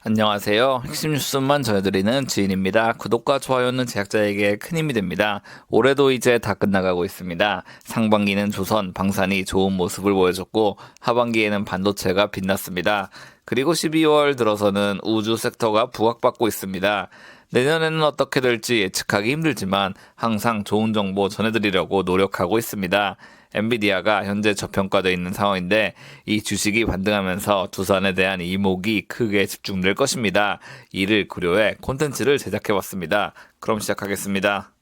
안녕하세요. 핵심 뉴스만 전해드리는 지인입니다. 구독과 좋아요는 제작자에게 큰 힘이 됩니다. 올해도 이제 다 끝나가고 있습니다. 상반기는 조선, 방산이 좋은 모습을 보여줬고 하반기에는 반도체가 빛났습니다. 그리고 12월 들어서는 우주 섹터가 부각받고 있습니다. 내년에는 어떻게 될지 예측하기 힘들지만 항상 좋은 정보 전해드리려고 노력하고 있습니다. 엔비디아가 현재 저평가되어 있는 상황인데 이 주식이 반등하면서 두산에 대한 이목이 크게 집중될 것입니다. 이를 고려해 콘텐츠를 제작해봤습니다. 그럼 시작하겠습니다.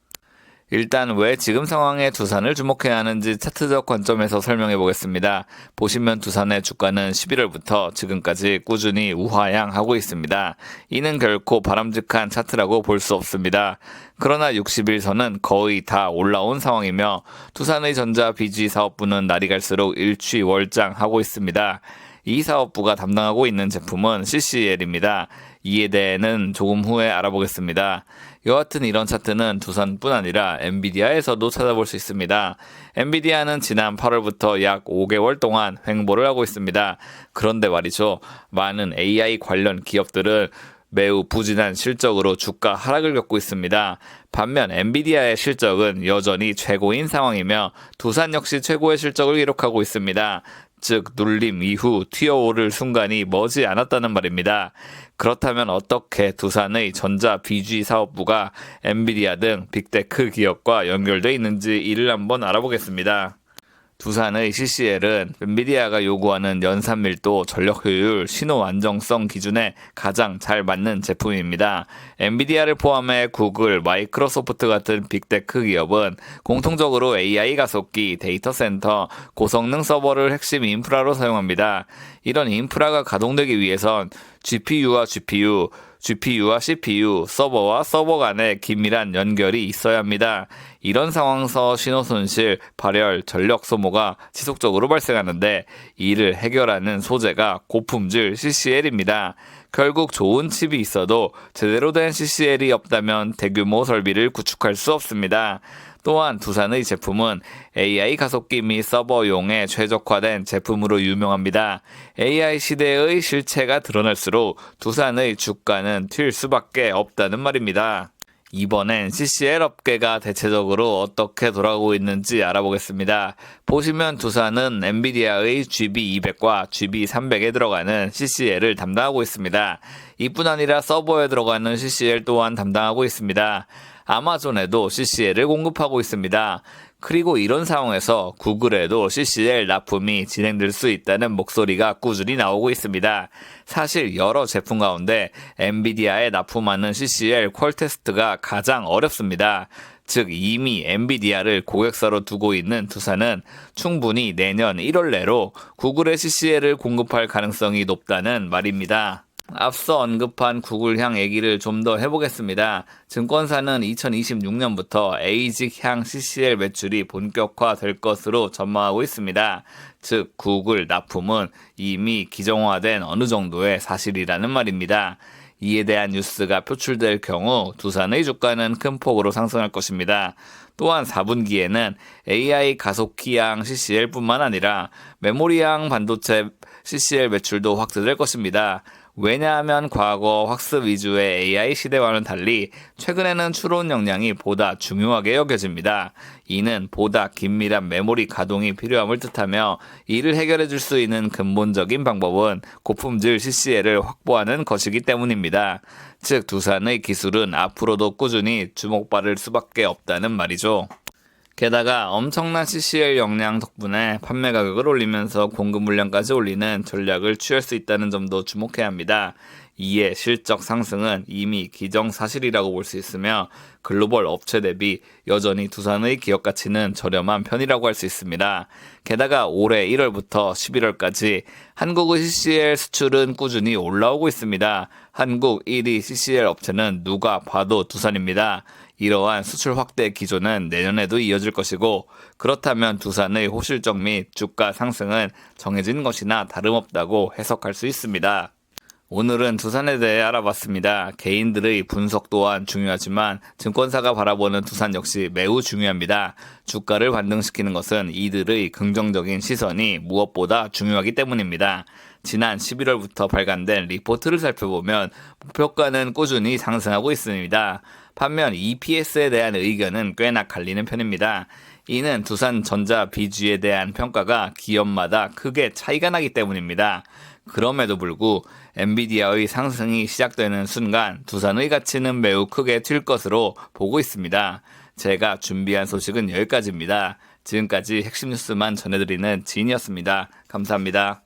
일단 왜 지금 상황에 두산을 주목해야 하는지 차트적 관점에서 설명해 보겠습니다. 보시면 두산의 주가는 11월부터 지금까지 꾸준히 우하향하고 있습니다. 이는 결코 바람직한 차트라고 볼 수 없습니다. 그러나 60일선은 거의 다 올라온 상황이며 두산의 전자 BG 사업부는 날이 갈수록 일취월장하고 있습니다. 이 사업부가 담당하고 있는 제품은 CCL입니다. 이에 대해는 조금 후에 알아보겠습니다. 여하튼 이런 차트는 두산뿐 아니라 엔비디아에서도 찾아볼 수 있습니다. 엔비디아는 지난 8월부터 약 5개월 동안 횡보를 하고 있습니다. 그런데 말이죠. 많은 AI 관련 기업들은 매우 부진한 실적으로 주가 하락을 겪고 있습니다. 반면 엔비디아의 실적은 여전히 최고인 상황이며 두산 역시 최고의 실적을 기록하고 있습니다. 즉 눌림 이후 튀어오를 순간이 머지 않았다는 말입니다. 그렇다면 어떻게 두산의 전자 BG 사업부가 엔비디아 등 빅테크 기업과 연결돼 있는지 이를 한번 알아보겠습니다. 두산의 CCL은 엔비디아가 요구하는 연산 밀도, 전력 효율, 신호 안정성 기준에 가장 잘 맞는 제품입니다. 엔비디아를 포함해 구글, 마이크로소프트 같은 빅테크 기업은 공통적으로 AI 가속기, 데이터 센터, 고성능 서버를 핵심 인프라로 사용합니다. 이런 인프라가 가동되기 위해선 GPU와 GPU, GPU와 CPU, 서버와 서버 간의 긴밀한 연결이 있어야 합니다. 이런 상황에서 신호 손실, 발열, 전력 소모가 지속적으로 발생하는데 이를 해결하는 소재가 고품질 CCL입니다. 결국 좋은 칩이 있어도 제대로 된 CCL이 없다면 대규모 설비를 구축할 수 없습니다. 또한 두산의 제품은 AI 가속기 및 서버용에 최적화된 제품으로 유명합니다. AI 시대의 실체가 드러날수록 두산의 주가는 튈 수밖에 없다는 말입니다. 이번엔 CCL 업계가 대체적으로 어떻게 돌아가고 있는지 알아보겠습니다. 보시면 두산은 엔비디아의 GB200과 GB300에 들어가는 CCL을 담당하고 있습니다. 이뿐 아니라 서버에 들어가는 CCL 또한 담당하고 있습니다. 아마존에도 CCL을 공급하고 있습니다. 그리고 이런 상황에서 구글에도 CCL 납품이 진행될 수 있다는 목소리가 꾸준히 나오고 있습니다. 사실 여러 제품 가운데 엔비디아에 납품하는 CCL 퀄 테스트가 가장 어렵습니다. 즉 이미 엔비디아를 고객사로 두고 있는 두산은 충분히 내년 1월 내로 구글의 CCL을 공급할 가능성이 높다는 말입니다. 앞서 언급한 구글향 얘기를 좀 더 해보겠습니다. 증권사는 2026년부터 에이직향 CCL 매출이 본격화될 것으로 전망하고 있습니다. 즉, 구글 납품은 이미 기정화된 어느 정도의 사실이라는 말입니다. 이에 대한 뉴스가 표출될 경우 두산의 주가는 큰 폭으로 상승할 것입니다. 또한 4분기에는 AI 가속기향 CCL뿐만 아니라 메모리향 반도체 CCL 매출도 확대될 것입니다. 왜냐하면 과거 학습 위주의 AI 시대와는 달리 최근에는 추론 역량이 보다 중요하게 여겨집니다. 이는 보다 긴밀한 메모리 가동이 필요함을 뜻하며 이를 해결해 줄 수 있는 근본적인 방법은 고품질 CCL을 확보하는 것이기 때문입니다. 즉 두산의 기술은 앞으로도 꾸준히 주목받을 수밖에 없다는 말이죠. 게다가 엄청난 CCL 역량 덕분에 판매 가격을 올리면서 공급 물량까지 올리는 전략을 취할 수 있다는 점도 주목해야 합니다. 이에 실적 상승은 이미 기정사실이라고 볼 수 있으며 글로벌 업체 대비 여전히 두산의 기업 가치는 저렴한 편이라고 할 수 있습니다. 게다가 올해 1월부터 11월까지 한국의 CCL 수출은 꾸준히 올라오고 있습니다. 한국 1위 CCL 업체는 누가 봐도 두산입니다. 이러한 수출 확대 기조는 내년에도 이어질 것이고 그렇다면 두산의 호실적 및 주가 상승은 정해진 것이나 다름없다고 해석할 수 있습니다. 오늘은 두산에 대해 알아봤습니다. 개인들의 분석 또한 중요하지만 증권사가 바라보는 두산 역시 매우 중요합니다. 주가를 반등시키는 것은 이들의 긍정적인 시선이 무엇보다 중요하기 때문입니다. 지난 11월부터 발간된 리포트를 살펴보면 목표가는 꾸준히 상승하고 있습니다. 반면 EPS에 대한 의견은 꽤나 갈리는 편입니다. 이는 두산전자 비주에 대한 평가가 기업마다 크게 차이가 나기 때문입니다. 그럼에도 불구 엔비디아의 상승이 시작되는 순간 두산의 가치는 매우 크게 튈 것으로 보고 있습니다. 제가 준비한 소식은 여기까지입니다. 지금까지 핵심 뉴스만 전해드리는 지인이었습니다. 감사합니다.